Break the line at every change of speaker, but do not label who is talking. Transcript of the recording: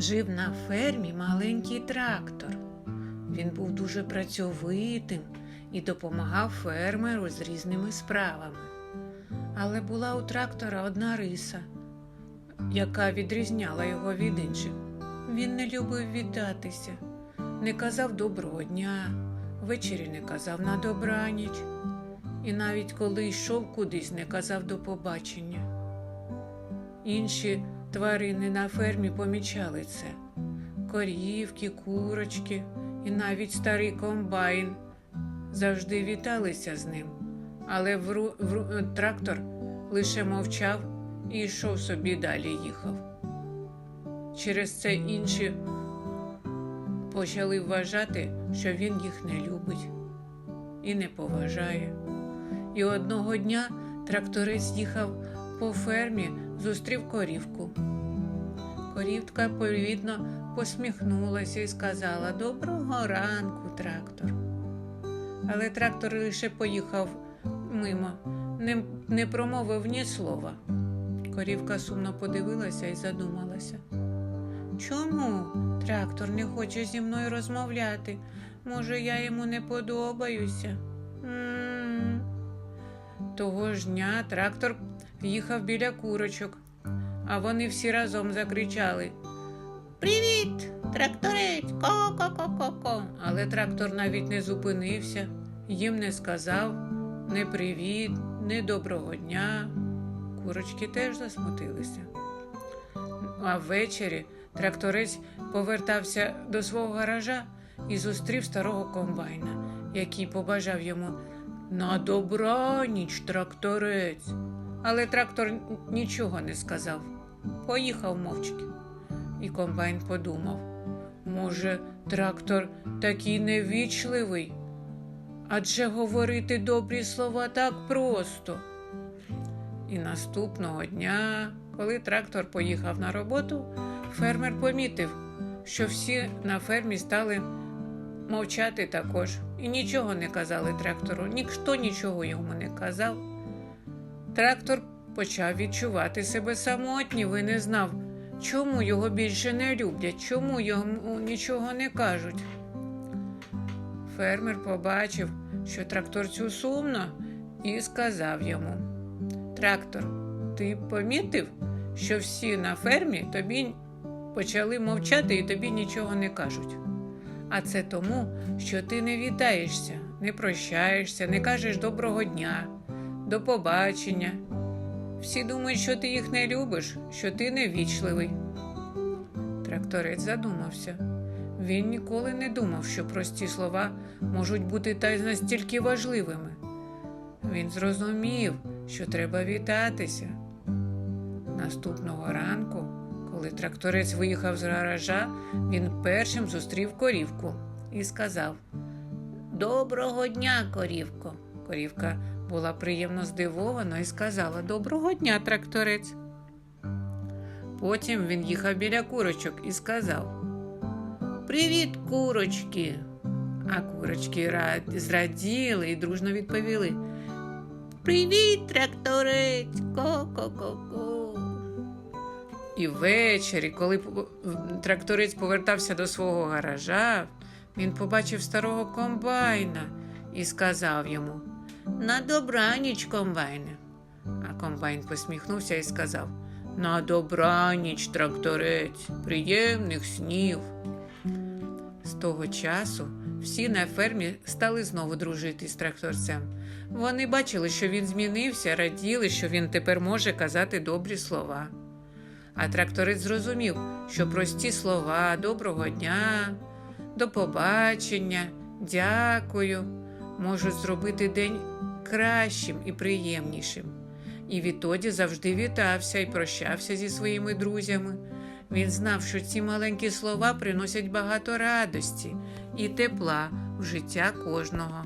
Жив на фермі маленький трактор. Він був дуже працьовитим і допомагав фермеру з різними справами. Але була у трактора одна риса, яка відрізняла його від інших. Він не любив вітатися, не казав доброго дня, ввечері не казав на добраніч, і навіть коли йшов кудись, не казав до побачення. Інші тварини на фермі помічали це корівки, курочки і навіть старий комбайн завжди віталися з ним, але вру, вру, е, трактор лише мовчав і йшов собі далі їхав. Через це інші почали вважати, що він їх не любить і не поважає. І одного дня тракторець їхав по фермі, зустрів корівку. Корівка повідно посміхнулася і сказала Доброго ранку, трактор. Але трактор лише поїхав мимо, не, не промовив ні слова. Корівка сумно подивилася і задумалася. Чому трактор не хоче зі мною розмовляти? Може, я йому не подобаюся? Того ж дня трактор їхав біля курочок, а вони всі разом закричали Привіт, тракторець! Ко-ко-ко-ко-ко. Але трактор навіть не зупинився, їм не сказав не привіт, не доброго дня. Курочки теж засмутилися. А ввечері тракторець повертався до свого гаража і зустрів старого комбайна, який побажав йому на добраніч, тракторець. Але трактор нічого не сказав. Поїхав мовчки. І комбайн подумав: може, трактор такий невічливий? Адже говорити добрі слова так просто. І наступного дня, коли трактор поїхав на роботу, фермер помітив, що всі на фермі стали мовчати також і нічого не казали трактору, ніхто нічого йому не казав. Трактор почав відчувати себе самотнім і не знав, чому його більше не люблять, чому йому нічого не кажуть. Фермер побачив, що тракторцю сумно, і сказав йому: Трактор, ти помітив, що всі на фермі тобі почали мовчати і тобі нічого не кажуть. А це тому, що ти не вітаєшся, не прощаєшся, не кажеш доброго дня, до побачення. Всі думають, що ти їх не любиш, що ти невічливий. Тракторець задумався. Він ніколи не думав, що прості слова можуть бути та й настільки важливими. Він зрозумів, що треба вітатися. Наступного ранку, коли тракторець виїхав з гаража, він першим зустрів корівку і сказав: Доброго дня, корівко. Корівка була приємно здивована і сказала Доброго дня, тракторець. Потім він їхав біля курочок і сказав Привіт, курочки. А курочки зраділи і дружно відповіли Привіт, тракторець, ко-ко-ко-ко. І ввечері, коли тракторець повертався до свого гаража, він побачив старого комбайна і сказав йому На добраніч, комбайне. А комбайн посміхнувся і сказав На добраніч, тракторець, приємних снів. З того часу всі на фермі стали знову дружити з тракторцем. Вони бачили, що він змінився, раділи, що він тепер може казати добрі слова. А тракторець зрозумів, що прості слова доброго дня, до побачення, дякую можуть зробити день кращим і приємнішим. І відтоді завжди вітався і прощався зі своїми друзями. Він знав, що ці маленькі слова приносять багато радості і тепла в життя кожного.